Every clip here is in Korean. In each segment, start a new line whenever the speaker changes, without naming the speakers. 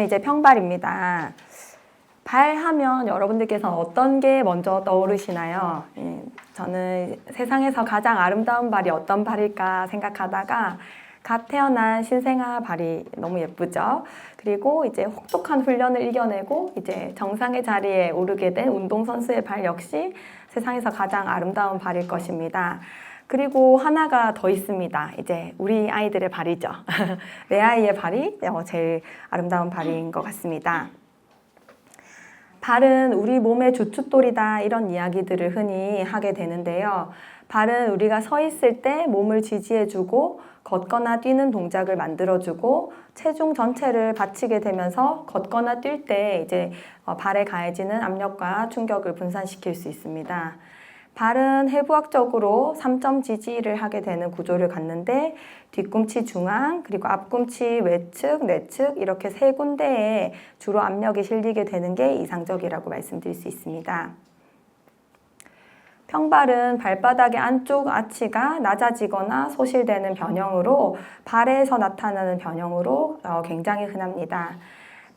다음은 이제 평발입니다. 발 하면 여러분들께서 어떤 게 먼저 떠오르시나요? 예, 저는 세상에서 가장 아름다운 발이 어떤 발일까 생각하다가 갓 태어난 신생아 발이 너무 예쁘죠. 그리고 이제 혹독한 훈련을 이겨내고 이제 정상의 자리에 오르게 된 운동선수의 발 역시 세상에서 가장 아름다운 발일 것입니다. 그리고 하나가 더 있습니다. 이제 우리 아이들의 발이죠. 내 아이의 발이 어, 제일 아름다운 발인 것 같습니다. 발은 우리 몸의 주춧돌이다 이런 이야기들을 흔히 하게 되는데요. 발은 우리가 서 있을 때 몸을 지지해주고 걷거나 뛰는 동작을 만들어주고 체중 전체를 받치게 되면서 걷거나 뛸 때 이제 어, 발에 가해지는 압력과 충격을 분산시킬 수 있습니다. 발은 해부학적으로 3점 지지를 하게 되는 구조를 갖는데 뒤꿈치 중앙 그리고 앞꿈치 외측 내측 이렇게 세 군데에 주로 압력이 실리게 되는 게 이상적이라고 말씀드릴 수 있습니다. 평발은 발바닥의 안쪽 아치가 낮아지거나 소실되는 변형으로 발에서 나타나는 변형으로 어, 굉장히 흔합니다.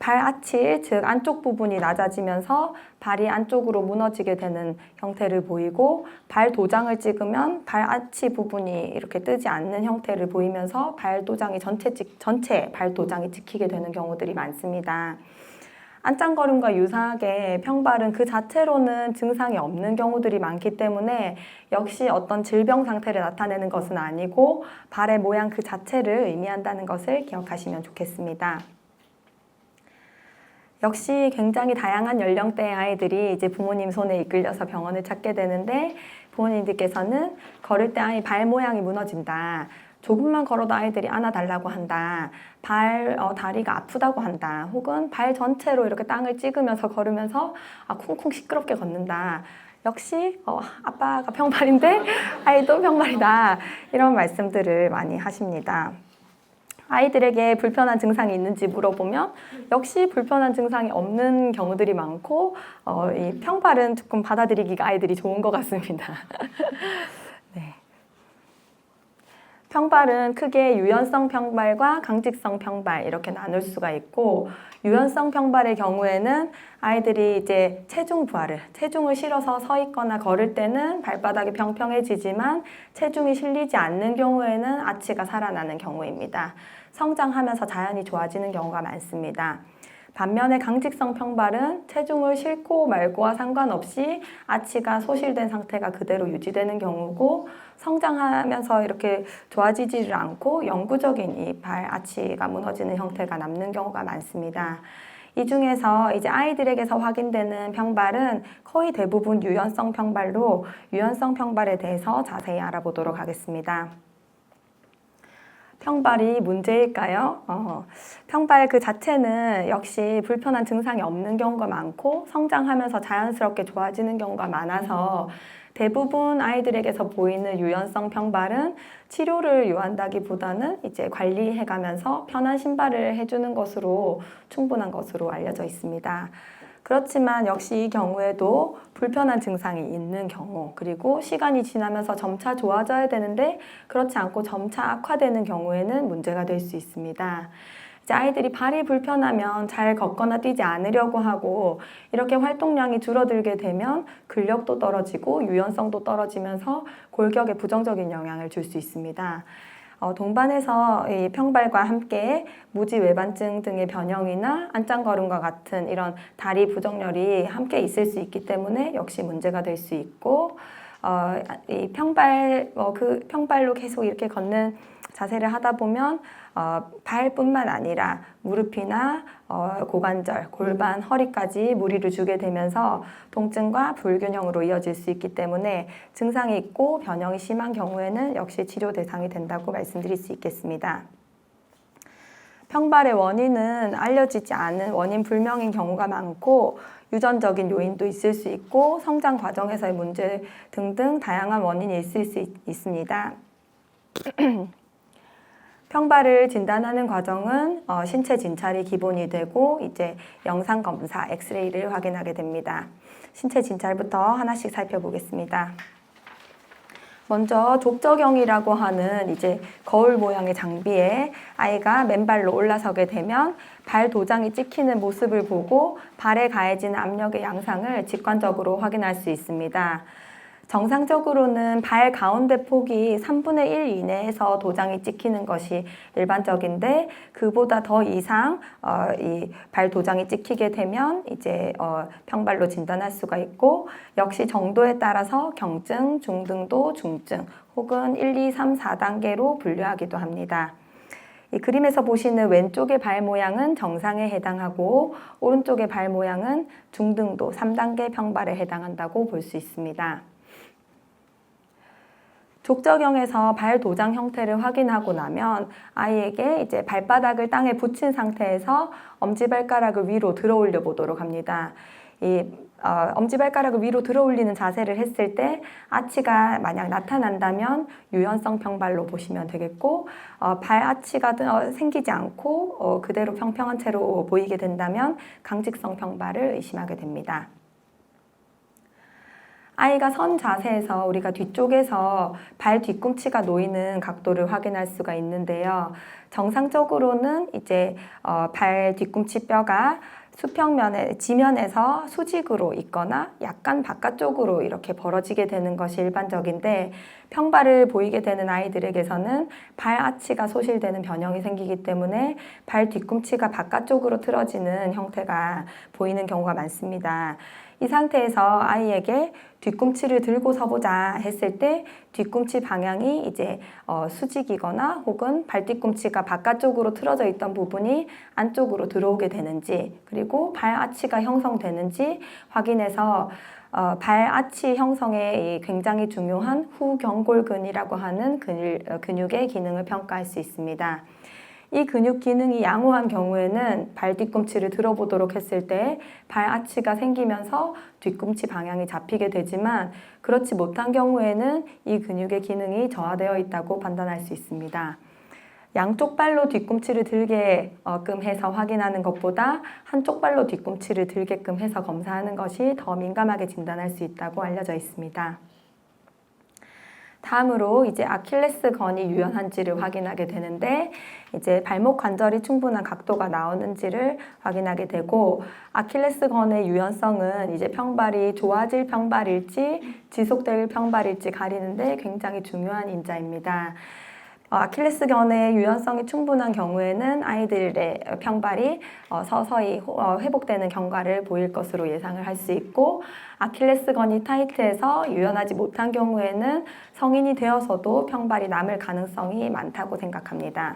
발 아치, 즉 안쪽 부분이 낮아지면서 발이 안쪽으로 무너지게 되는 형태를 보이고 발 도장을 찍으면 발 아치 부분이 이렇게 뜨지 않는 형태를 보이면서 발 도장이 전체 찍, 전체 발 도장이 찍히게 되는 경우들이 많습니다. 안짱거림과 유사하게 평발은 그 자체로는 증상이 없는 경우들이 많기 때문에 역시 어떤 질병 상태를 나타내는 것은 아니고 발의 모양 그 자체를 의미한다는 것을 기억하시면 좋겠습니다. 역시 굉장히 다양한 연령대의 아이들이 이제 부모님 손에 이끌려서 병원을 찾게 되는데 부모님들께서는 걸을 때 아이 발 모양이 무너진다. 조금만 걸어도 아이들이 안아달라고 한다. 발, 어, 다리가 아프다고 한다. 혹은 발 전체로 이렇게 땅을 찍으면서 걸으면서 아, 쿵쿵 시끄럽게 걷는다. 역시 어, 아빠가 평발인데 아이도 평발이다. 이런 말씀들을 많이 하십니다. 아이들에게 불편한 증상이 있는지 물어보면 역시 불편한 증상이 없는 경우들이 많고 어, 이 평발은 조금 받아들이기가 아이들이 좋은 것 같습니다. 네. 평발은 크게 유연성 평발과 강직성 평발 이렇게 나눌 수가 있고 유연성 평발의 경우에는 아이들이 이제 체중 부하를 체중을 실어서 서 있거나 걸을 때는 발바닥이 평평해지지만 체중이 실리지 않는 경우에는 아치가 살아나는 경우입니다. 성장하면서 자연히 좋아지는 경우가 많습니다. 반면에 강직성 평발은 체중을 싣고 말고와 상관없이 아치가 소실된 상태가 그대로 유지되는 경우고 성장하면서 이렇게 좋아지지를 않고 영구적인 이 발 아치가 무너지는 형태가 남는 경우가 많습니다. 이 중에서 이제 아이들에게서 확인되는 평발은 거의 대부분 유연성 평발로 유연성 평발에 대해서 자세히 알아보도록 하겠습니다. 평발이 문제일까요? 어, 평발 그 자체는 역시 불편한 증상이 없는 경우가 많고 성장하면서 자연스럽게 좋아지는 경우가 많아서 대부분 아이들에게서 보이는 유연성 평발은 치료를 요한다기보다는 이제 관리해가면서 편한 신발을 해주는 것으로 충분한 것으로 알려져 있습니다. 그렇지만 역시 이 경우에도 불편한 증상이 있는 경우, 그리고 시간이 지나면서 점차 좋아져야 되는데 그렇지 않고 점차 악화되는 경우에는 문제가 될 수 있습니다. 이제 아이들이 발이 불편하면 잘 걷거나 뛰지 않으려고 하고 이렇게 활동량이 줄어들게 되면 근력도 떨어지고 유연성도 떨어지면서 골격에 부정적인 영향을 줄 수 있습니다. 어, 동반해서 이 평발과 함께 무지 외반증 등의 변형이나 안짱걸음과 같은 이런 다리 부정렬이 함께 있을 수 있기 때문에 역시 문제가 될 수 있고 어, 이 평발 어, 그 평발로 계속 이렇게 걷는 자세를 하다 보면 어, 발뿐만 아니라 무릎이나 어, 고관절, 골반, 허리까지 무리를 주게 되면서 통증과 불균형으로 이어질 수 있기 때문에 증상이 있고 변형이 심한 경우에는 역시 치료 대상이 된다고 말씀드릴 수 있겠습니다. 평발의 원인은 알려지지 않은 원인 불명인 경우가 많고 유전적인 요인도 있을 수 있고 성장 과정에서의 문제 등등 다양한 원인이 있을 수 있, 있습니다. 평발을 진단하는 과정은 어, 신체 진찰이 기본이 되고 이제 영상 검사, 엑스레이를 확인하게 됩니다. 신체 진찰부터 하나씩 살펴보겠습니다. 먼저 족저경이라고 하는 이제 거울 모양의 장비에 아이가 맨발로 올라서게 되면 발 도장이 찍히는 모습을 보고 발에 가해지는 압력의 양상을 직관적으로 확인할 수 있습니다. 정상적으로는 발 가운데 폭이 3분의 1 이내에서 도장이 찍히는 것이 일반적인데 그보다 더 이상 어, 이발 도장이 찍히게 되면 이제 어, 평발로 진단할 수가 있고 역시 정도에 따라서 경증, 중등도, 중증 혹은 1, 2, 3, 4단계로 분류하기도 합니다. 이 그림에서 보시는 왼쪽의 발 모양은 정상에 해당하고 오른쪽의 발 모양은 중등도 3단계 평발에 해당한다고 볼 수 있습니다. 족저경에서 발 도장 형태를 확인하고 나면 아이에게 이제 발바닥을 땅에 붙인 상태에서 엄지발가락을 위로 들어 올려 보도록 합니다. 이 어, 엄지발가락을 위로 들어 올리는 자세를 했을 때 아치가 만약 나타난다면 유연성 평발로 보시면 되겠고 어, 발 아치가 어, 생기지 않고 어, 그대로 평평한 채로 보이게 된다면 강직성 평발을 의심하게 됩니다. 아이가 선 자세에서 우리가 뒤쪽에서 발 뒤꿈치가 놓이는 각도를 확인할 수가 있는데요. 정상적으로는 이제 어, 발 뒤꿈치 뼈가 수평면에 지면에서 수직으로 있거나 약간 바깥쪽으로 이렇게 벌어지게 되는 것이 일반적인데 평발을 보이게 되는 아이들에게서는 발 아치가 소실되는 변형이 생기기 때문에 발 뒤꿈치가 바깥쪽으로 틀어지는 형태가 보이는 경우가 많습니다. 이 상태에서 아이에게 뒤꿈치를 들고 서보자 했을 때 뒤꿈치 방향이 이제 어, 수직이거나 혹은 발뒤꿈치가 바깥쪽으로 틀어져 있던 부분이 안쪽으로 들어오게 되는지 그리고 발 아치가 형성되는지 확인해서 어, 발 아치 형성에 이 굉장히 중요한 후경골근이라고 하는 근육, 어, 근육의 기능을 평가할 수 있습니다. 이 근육 기능이 양호한 경우에는 발 뒤꿈치를 들어보도록 했을 때 발 아치가 생기면서 뒤꿈치 방향이 잡히게 되지만 그렇지 못한 경우에는 이 근육의 기능이 저하되어 있다고 판단할 수 있습니다. 양쪽 발로 뒤꿈치를 들게끔 해서 확인하는 것보다 한쪽 발로 뒤꿈치를 들게끔 해서 검사하는 것이 더 민감하게 진단할 수 있다고 알려져 있습니다. 다음으로 이제 아킬레스건이 유연한지를 확인하게 되는데 이제 발목 관절이 충분한 각도가 나오는지를 확인하게 되고 아킬레스건의 유연성은 이제 평발이 좋아질 평발일지 지속될 평발일지 가리는데 굉장히 중요한 인자입니다. 어, 아킬레스건의 유연성이 충분한 경우에는 아이들의 평발이 어, 서서히 어, 회복되는 경과를 보일 것으로 예상을 할 수 있고 아킬레스건이 타이트해서 유연하지 못한 경우에는 성인이 되어서도 평발이 남을 가능성이 많다고 생각합니다.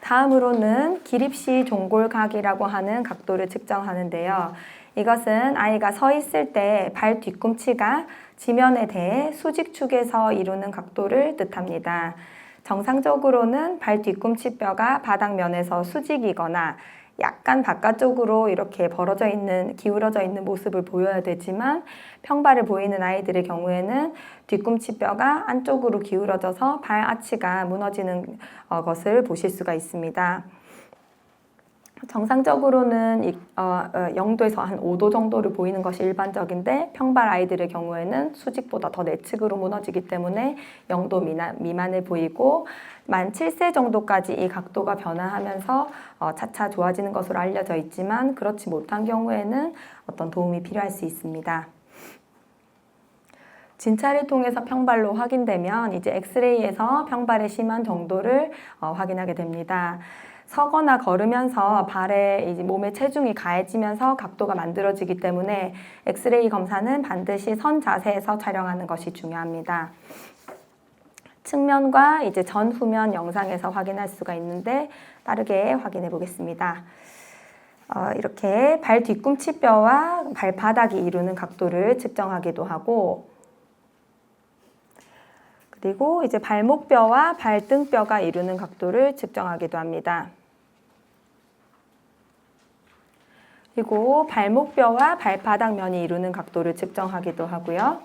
다음으로는 기립시 종골각이라고 하는 각도를 측정하는데요. 이것은 아이가 서 있을 때 발 뒤꿈치가 지면에 대해 수직축에서 이루는 각도를 뜻합니다. 정상적으로는 발 뒤꿈치 뼈가 바닥면에서 수직이거나 약간 바깥쪽으로 이렇게 벌어져 있는, 기울어져 있는 모습을 보여야 되지만 평발을 보이는 아이들의 경우에는 뒤꿈치 뼈가 안쪽으로 기울어져서 발 아치가 무너지는 어, 것을 보실 수가 있습니다. 정상적으로는 이, 어, 어, 0도에서 한 5도 정도를 보이는 것이 일반적인데 평발 아이들의 경우에는 수직보다 더 내측으로 무너지기 때문에 0도 미만, 미만을 보이고 만 7세 정도까지 이 각도가 변화하면서 어, 차차 좋아지는 것으로 알려져 있지만 그렇지 못한 경우에는 어떤 도움이 필요할 수 있습니다. 진찰을 통해서 평발로 확인되면 이제 엑스레이에서 평발의 심한 정도를 어, 확인하게 됩니다. 서거나 걸으면서 발에 이제 몸의 체중이 가해지면서 각도가 만들어지기 때문에 엑스레이 검사는 반드시 선 자세에서 촬영하는 것이 중요합니다. 측면과 이제 전 후면 영상에서 확인할 수가 있는데 빠르게 확인해 보겠습니다. 어, 이렇게 발 뒤꿈치 뼈와 발바닥이 이루는 각도를 측정하기도 하고 그리고 이제 발목뼈와 발등뼈가 이루는 각도를 측정하기도 합니다. 그리고 발목뼈와 발바닥 면이 이루는 각도를 측정하기도 하고요.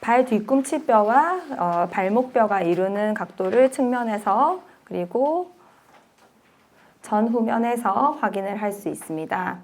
발 뒤꿈치 뼈와 어, 발목뼈가 이루는 각도를 측면에서 그리고 전후면에서 확인을 할 수 있습니다.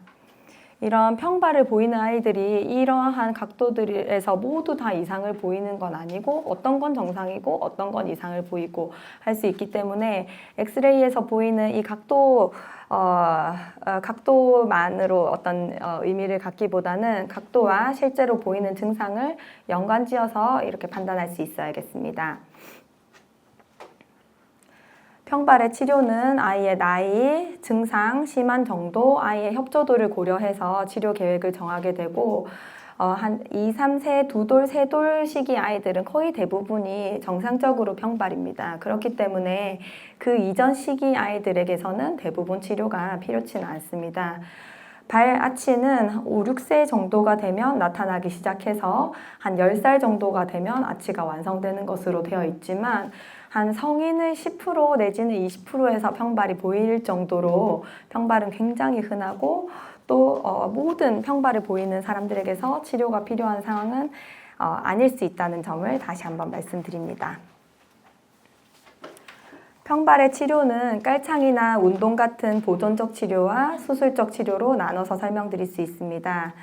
이런 평발을 보이는 아이들이 이러한 각도들에서 모두 다 이상을 보이는 건 아니고 어떤 건 정상이고 어떤 건 이상을 보이고 할 수 있기 때문에 엑스레이에서 보이는 이 각도 어, 어, 각도만으로 어떤 어, 의미를 갖기보다는 각도와 실제로 보이는 증상을 연관지어서 이렇게 판단할 수 있어야겠습니다. 평발의 치료는 아이의 나이, 증상, 심한 정도, 아이의 협조도를 고려해서 치료 계획을 정하게 되고 어, 한 2, 3세, 두 돌, 세돌 시기 아이들은 거의 대부분이 정상적으로 평발입니다. 그렇기 때문에 그 이전 시기 아이들에게서는 대부분 치료가 필요치는 않습니다. 발 아치는 5, 6세 정도가 되면 나타나기 시작해서 한 10살 정도가 되면 아치가 완성되는 것으로 되어 있지만 한 성인의 10% 내지는 20%에서 평발이 보일 정도로 평발은 굉장히 흔하고 또 어, 모든 평발을 보이는 사람들에게서 치료가 필요한 상황은 어, 아닐 수 있다는 점을 다시 한번 말씀드립니다. 평발의 치료는 깔창이나 운동 같은 보존적 치료와 수술적 치료로 나눠서 설명드릴 수 있습니다.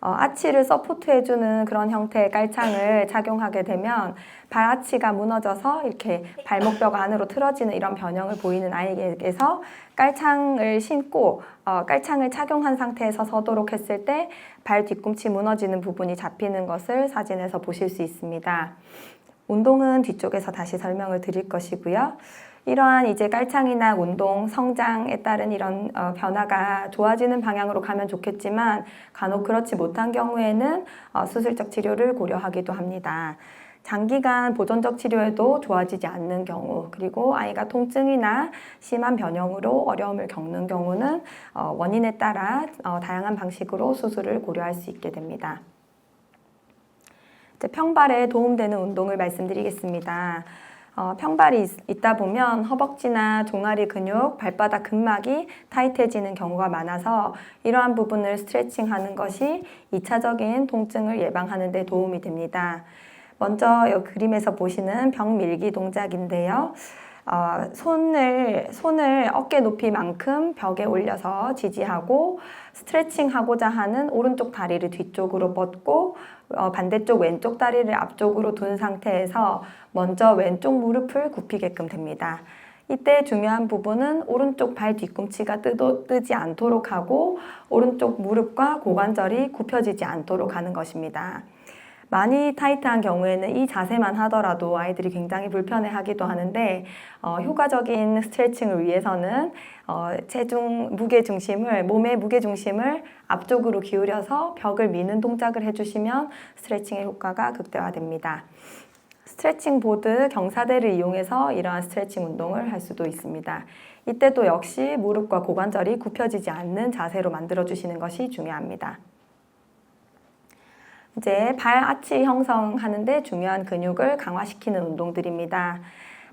어, 아치를 서포트해주는 그런 형태의 깔창을 착용하게 되면 발 아치가 무너져서 이렇게 발목뼈가 안으로 틀어지는 이런 변형을 보이는 아이에게서 깔창을 신고 어, 깔창을 착용한 상태에서 서도록 했을 때 발 뒤꿈치 무너지는 부분이 잡히는 것을 사진에서 보실 수 있습니다. 운동은 뒤쪽에서 다시 설명을 드릴 것이고요. 이러한 이제 깔창이나 운동, 성장에 따른 이런 어, 변화가 좋아지는 방향으로 가면 좋겠지만 간혹 그렇지 못한 경우에는 어, 수술적 치료를 고려하기도 합니다. 장기간 보존적 치료에도 좋아지지 않는 경우, 그리고 아이가 통증이나 심한 변형으로 어려움을 겪는 경우는 어, 원인에 따라 어, 다양한 방식으로 수술을 고려할 수 있게 됩니다. 평발에 도움되는 운동을 말씀드리겠습니다. 어, 평발이 있, 다 보면 허벅지나 종아리 근육, 발바닥 근막이 타이트해지는 경우가 많아서 이러한 부분을 스트레칭하는 것이 2차적인 통증을 예방하는 데 도움이 됩니다. 먼저 이 그림에서 보시는 벽 밀기 동작인데요. 어, 손을 손을 어깨 높이만큼 벽에 올려서 지지하고 스트레칭하고자 하는 오른쪽 다리를 뒤쪽으로 뻗고 어, 반대쪽 왼쪽 다리를 앞쪽으로 둔 상태에서 먼저 왼쪽 무릎을 굽히게끔 됩니다. 이때 중요한 부분은 오른쪽 발 뒤꿈치가 뜨도, 뜨지 않도록 하고 오른쪽 무릎과 고관절이 굽혀지지 않도록 하는 것입니다. 많이 타이트한 경우에는 이 자세만 하더라도 아이들이 굉장히 불편해 하기도 하는데 어, 효과적인 스트레칭을 위해서는 어, 체중 무게 중심을 몸의 무게 중심을 앞쪽으로 기울여서 벽을 미는 동작을 해주시면 스트레칭의 효과가 극대화됩니다. 스트레칭 보드 경사대를 이용해서 이러한 스트레칭 운동을 할 수도 있습니다. 이때도 역시 무릎과 고관절이 굽혀지지 않는 자세로 만들어 주시는 것이 중요합니다. 이제 발 아치 형성하는데 중요한 근육을 강화시키는 운동들입니다.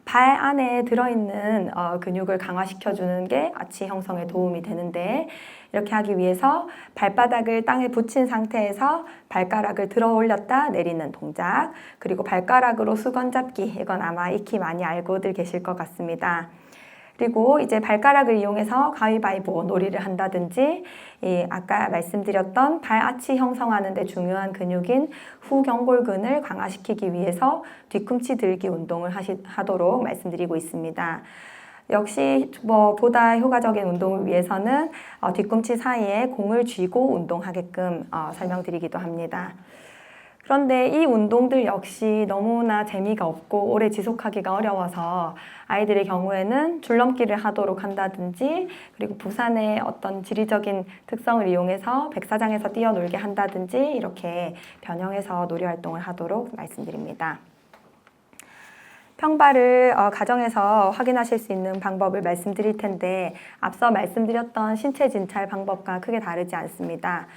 발 안에 들어있는 어, 근육을 강화시켜주는 게 아치 형성에 도움이 되는데 이렇게 하기 위해서 발바닥을 땅에 붙인 상태에서 발가락을 들어 올렸다 내리는 동작 그리고 발가락으로 수건 잡기 이건 아마 익히 많이 알고들 계실 것 같습니다. 그리고 이제 발가락을 이용해서 가위바위보 놀이를 한다든지 이 아까 말씀드렸던 발 아치 형성하는 데 중요한 근육인 후경골근을 강화시키기 위해서 뒤꿈치 들기 운동을 하시, 하도록 말씀드리고 있습니다. 역시 뭐 보다 효과적인 운동을 위해서는 어, 뒤꿈치 사이에 공을 쥐고 운동하게끔 어, 설명드리기도 합니다. 그런데 이 운동들 역시 너무나 재미가 없고 오래 지속하기가 어려워서 아이들의 경우에는 줄넘기를 하도록 한다든지 그리고 부산의 어떤 지리적인 특성을 이용해서 백사장에서 뛰어놀게 한다든지 이렇게 변형해서 놀이 활동을 하도록 말씀드립니다. 평발을 어, 가정에서 확인하실 수 있는 방법을 말씀드릴 텐데 앞서 말씀드렸던 신체 진찰 방법과 크게 다르지 않습니다.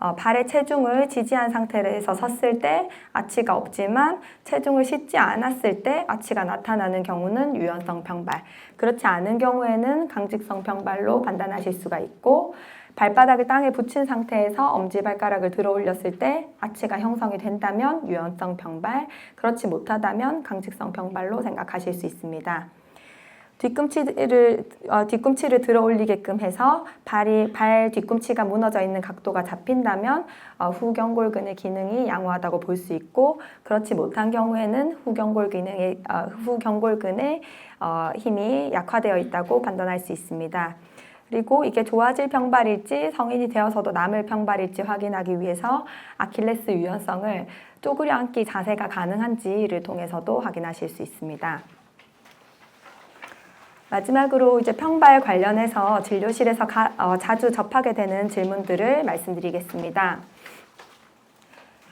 어, 발의 체중을 지지한 상태에서 섰을 때 아치가 없지만 체중을 싣지 않았을 때 아치가 나타나는 경우는 유연성 평발. 그렇지 않은 경우에는 강직성 평발로 판단하실 수가 있고 발바닥을 땅에 붙인 상태에서 엄지발가락을 들어 올렸을 때 아치가 형성이 된다면 유연성 평발, 그렇지 못하다면 강직성 평발로 생각하실 수 있습니다. 뒤꿈치를 어, 뒤꿈치를 들어 올리게끔 해서 발이 발 뒤꿈치가 무너져 있는 각도가 잡힌다면 어, 후경골근의 기능이 양호하다고 볼 수 있고 그렇지 못한 경우에는 후경골 기능의 어, 후경골근의 어, 힘이 약화되어 있다고 판단할 수 있습니다. 그리고 이게 좋아질 평발일지 성인이 되어서도 남을 평발일지 확인하기 위해서 아킬레스 유연성을 쪼그려 앉기 자세가 가능한지를 통해서도 확인하실 수 있습니다. 마지막으로 이제 평발 관련해서 진료실에서 가- 어, 자주 접하게 되는 질문들을 말씀드리겠습니다.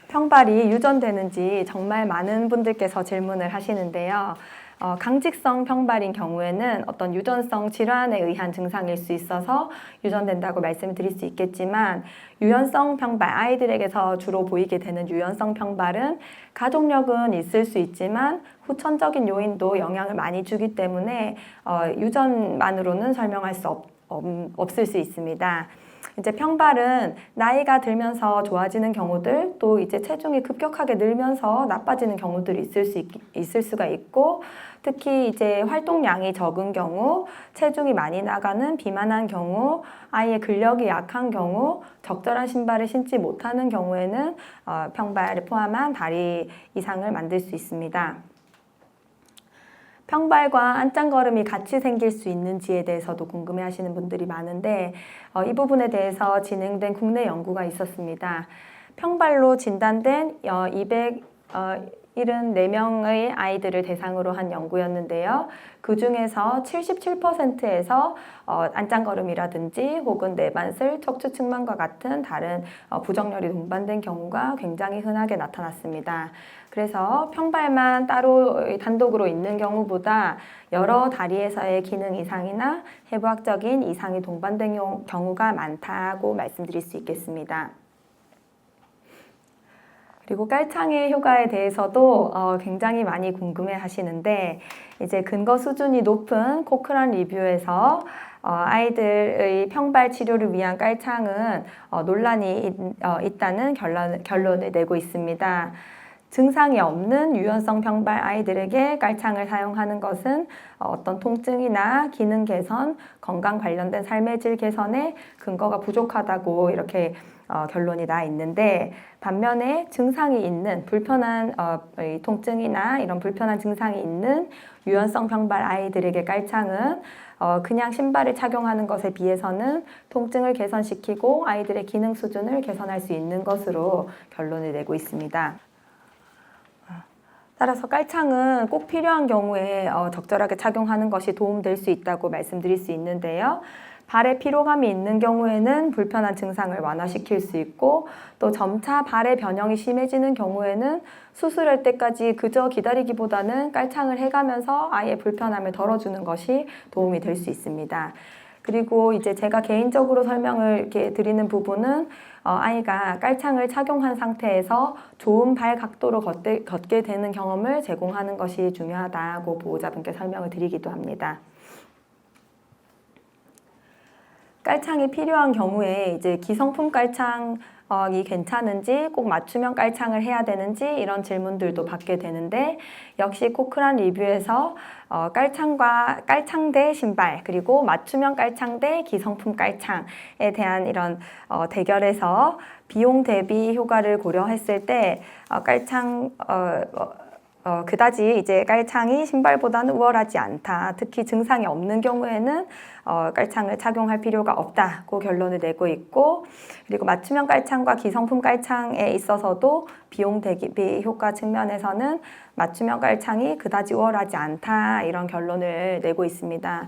평발이 유전되는지 정말 많은 분들께서 질문을 하시는데요. 어, 강직성 평발인 경우에는 어떤 유전성 질환에 의한 증상일 수 있어서 유전된다고 말씀을 드릴 수 있겠지만 유연성 평발 아이들에게서 주로 보이게 되는 유연성 평발은 가족력은 있을 수 있지만 후천적인 요인도 영향을 많이 주기 때문에 어, 유전만으로는 설명할 수 없, 없, 없을 수 있습니다. 이제 평발은 나이가 들면서 좋아지는 경우들 또 이제 체중이 급격하게 늘면서 나빠지는 경우들이 있을 수 있, 있을 수가 있고 특히 이제 활동량이 적은 경우 체중이 많이 나가는 비만한 경우 아이의 근력이 약한 경우 적절한 신발을 신지 못하는 경우에는 어, 평발을 포함한 다리 이상을 만들 수 있습니다. 평발과 안짱걸음이 같이 생길 수 있는지에 대해서도 궁금해 하시는 분들이 많은데 어, 이 부분에 대해서 진행된 국내 연구가 있었습니다. 평발로 진단된 어, 274명의 아이들을 대상으로 한 연구였는데요. 그 중에서 77%에서 어, 안짱걸음이라든지 혹은 내반슬, 척추 측만과 같은 다른 어, 부정렬이 동반된 경우가 굉장히 흔하게 나타났습니다. 그래서 평발만 따로 단독으로 있는 경우보다 여러 다리에서의 기능 이상이나 해부학적인 이상이 동반된 경우- 경우가 많다고 말씀드릴 수 있겠습니다. 그리고 깔창의 효과에 대해서도 어, 굉장히 많이 궁금해 하시는데 이제 근거 수준이 높은 코크란 리뷰에서 어, 아이들의 평발 치료를 위한 깔창은 어, 논란이 있, 어, 있다는 결론, 결론을 내고 있습니다. 증상이 없는 유연성 평발 아이들에게 깔창을 사용하는 것은 어, 어떤 통증이나 기능 개선, 건강 관련된 삶의 질 개선에 근거가 부족하다고 이렇게 어, 결론이 나 있는데 반면에 증상이 있는 불편한 어, 이 통증이나 이런 불편한 증상이 있는 유연성 평발 아이들에게 깔창은 어, 그냥 신발을 착용하는 것에 비해서는 통증을 개선시키고 아이들의 기능 수준을 개선할 수 있는 것으로 결론을 내고 있습니다. 따라서 깔창은 꼭 필요한 경우에 어, 적절하게 착용하는 것이 도움될 수 있다고 말씀드릴 수 있는데요. 발에 피로감이 있는 경우에는 불편한 증상을 완화시킬 수 있고 또 점차 발의 변형이 심해지는 경우에는 수술할 때까지 그저 기다리기보다는 깔창을 해가면서 아이의 불편함을 덜어주는 것이 도움이 될 수 있습니다. 그리고 이제 제가 개인적으로 설명을 이렇게 드리는 부분은 어, 아이가 깔창을 착용한 상태에서 좋은 발 각도로 걷게, 걷게 되는 경험을 제공하는 것이 중요하다고 보호자분께 설명을 드리기도 합니다. 깔창이 필요한 경우에 이제 기성품 깔창 이 괜찮은지 꼭 맞춤형 깔창을 해야 되는지 이런 질문들도 받게 되는데 역시 코크란 리뷰에서 어, 깔창과 깔창 대 신발 그리고 맞춤형 깔창 대 기성품 깔창에 대한 이런 어, 대결에서 비용 대비 효과를 고려했을 때 어, 깔창 어, 어, 어, 그다지 이제 깔창이 신발보다는 우월하지 않다. 특히 증상이 없는 경우에는 어, 깔창을 착용할 필요가 없다고 결론을 내고 있고 그리고 맞춤형 깔창과 기성품 깔창에 있어서도 비용 대비 효과 측면에서는 맞춤형 깔창이 그다지 우월하지 않다 이런 결론을 내고 있습니다.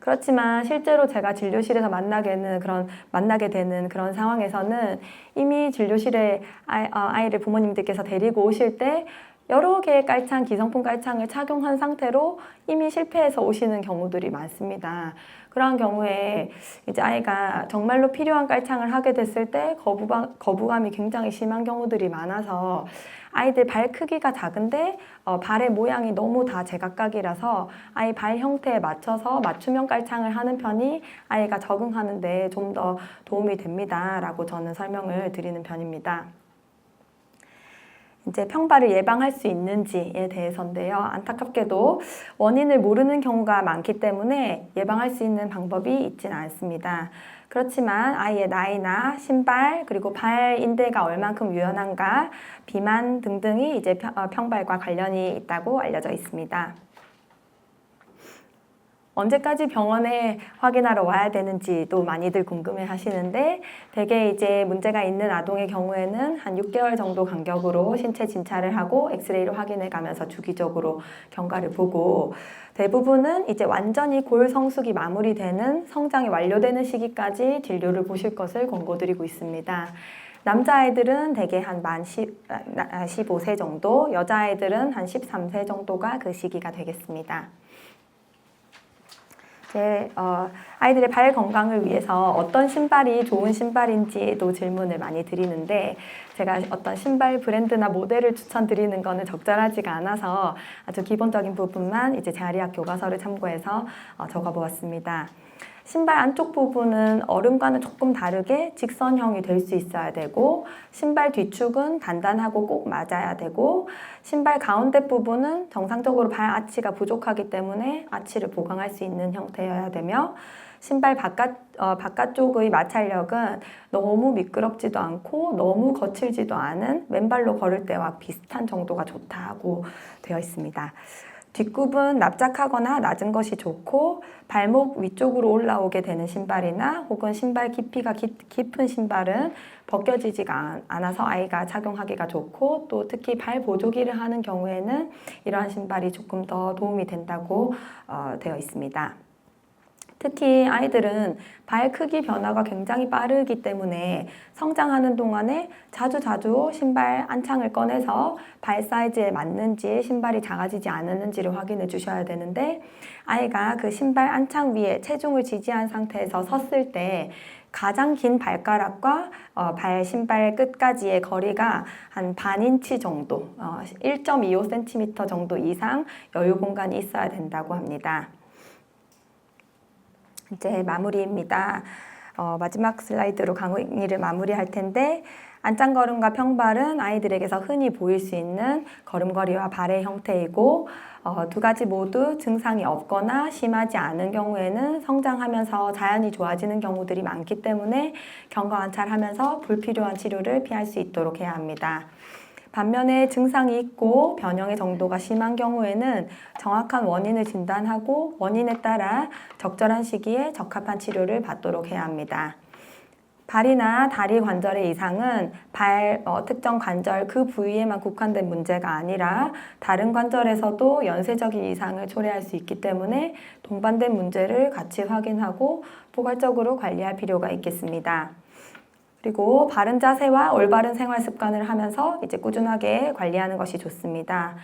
그렇지만 실제로 제가 진료실에서 만나게는 그런 만나게 되는 그런 상황에서는 이미 진료실에 아이, 어, 아이를 부모님들께서 데리고 오실 때 여러 개의 깔창, 기성품 깔창을 착용한 상태로 이미 실패해서 오시는 경우들이 많습니다. 그러한 경우에 이제 아이가 정말로 필요한 깔창을 하게 됐을 때 거부감, 거부감이 굉장히 심한 경우들이 많아서 아이들 발 크기가 작은데 어, 발의 모양이 너무 다 제각각이라서 아이 발 형태에 맞춰서 맞춤형 깔창을 하는 편이 아이가 적응하는데 좀 더 도움이 됩니다라고 저는 설명을 드리는 편입니다. 이제 평발을 예방할 수 있는지에 대해서인데요. 안타깝게도 원인을 모르는 경우가 많기 때문에 예방할 수 있는 방법이 있지는 않습니다. 그렇지만 아이의 나이나 신발 그리고 발 인대가 얼만큼 유연한가, 비만 등등이 이제 평- 어, 평발과 관련이 있다고 알려져 있습니다. 언제까지 병원에 확인하러 와야 되는지도 많이들 궁금해 하시는데 대개 이제 문제가 있는 아동의 경우에는 한 6개월 정도 간격으로 신체 진찰을 하고 엑스레이를 확인해 가면서 주기적으로 경과를 보고 대부분은 이제 완전히 골 성숙이 마무리되는 성장이 완료되는 시기까지 진료를 보실 것을 권고드리고 있습니다. 남자아이들은 대개 한 만 15세 정도, 여자아이들은 한 13세 정도가 그 시기가 되겠습니다. 이제 어, 아이들의 발 건강을 위해서 어떤 신발이 좋은 신발인지도 질문을 많이 드리는데 제가 어떤 신발 브랜드나 모델을 추천드리는 거는 적절하지가 않아서 아주 기본적인 부분만 이제 재활의학 교과서를 참고해서 어, 적어보았습니다. 신발 안쪽 부분은 얼음과는 조금 다르게 직선형이 될 수 있어야 되고 신발 뒤축은 단단하고 꼭 맞아야 되고 신발 가운데 부분은 정상적으로 발 아치가 부족하기 때문에 아치를 보강할 수 있는 형태여야 되며 신발 바깥 어, 바깥쪽의 마찰력은 너무 미끄럽지도 않고 너무 거칠지도 않은 맨발로 걸을 때와 비슷한 정도가 좋다고 되어 있습니다. 뒷굽은 납작하거나 낮은 것이 좋고 발목 위쪽으로 올라오게 되는 신발이나 혹은 신발 깊이가 깊- 깊은 신발은 벗겨지지가 않- 않아서 아이가 착용하기가 좋고 또 특히 발 보조기를 하는 경우에는 이러한 신발이 조금 더 도움이 된다고 어, 되어 있습니다. 특히 아이들은 발 크기 변화가 굉장히 빠르기 때문에 성장하는 동안에 자주자주 신발 안창을 꺼내서 발 사이즈에 맞는지 신발이 작아지지 않았는지를 확인해 주셔야 되는데 아이가 그 신발 안창 위에 체중을 지지한 상태에서 섰을 때 가장 긴 발가락과 어, 발 신발 끝까지의 거리가 한 반 인치 정도, 어, 1.25cm 정도 이상 여유 공간이 있어야 된다고 합니다. 이제 마무리입니다. 어, 마지막 슬라이드로 강의를 마무리할 텐데 안짱걸음과 평발은 아이들에게서 흔히 보일 수 있는 걸음걸이와 발의 형태이고 어, 두 가지 모두 증상이 없거나 심하지 않은 경우에는 성장하면서 자연히 좋아지는 경우들이 많기 때문에 경과 관찰하면서 불필요한 치료를 피할 수 있도록 해야 합니다. 반면에 증상이 있고 변형의 정도가 심한 경우에는 정확한 원인을 진단하고 원인에 따라 적절한 시기에 적합한 치료를 받도록 해야 합니다. 발이나 다리 관절의 이상은 발 어, 특정 관절 그 부위에만 국한된 문제가 아니라 다른 관절에서도 연쇄적인 이상을 초래할 수 있기 때문에 동반된 문제를 같이 확인하고 포괄적으로 관리할 필요가 있겠습니다. 그리고 바른 자세와 올바른 생활 습관을 하면서 이제 꾸준하게 관리하는 것이 좋습니다.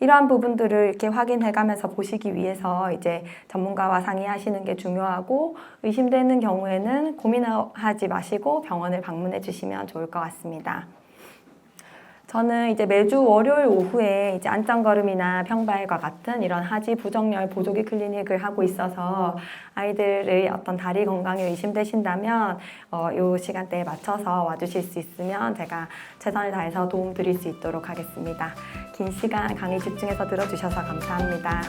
이러한 부분들을 이렇게 확인해 가면서 보시기 위해서 이제 전문가와 상의하시는 게 중요하고 의심되는 경우에는 고민하지 마시고 병원을 방문해 주시면 좋을 것 같습니다. 저는 이제 매주 월요일 오후에 이제 안짱걸음이나 평발과 같은 이런 하지 부정열 보조기 클리닉을 하고 있어서 아이들의 어떤 다리 건강에 의심되신다면 어, 요 시간대에 맞춰서 와주실 수 있으면 제가 최선을 다해서 도움 드릴 수 있도록 하겠습니다. 긴 시간 강의 집중해서 들어주셔서 감사합니다.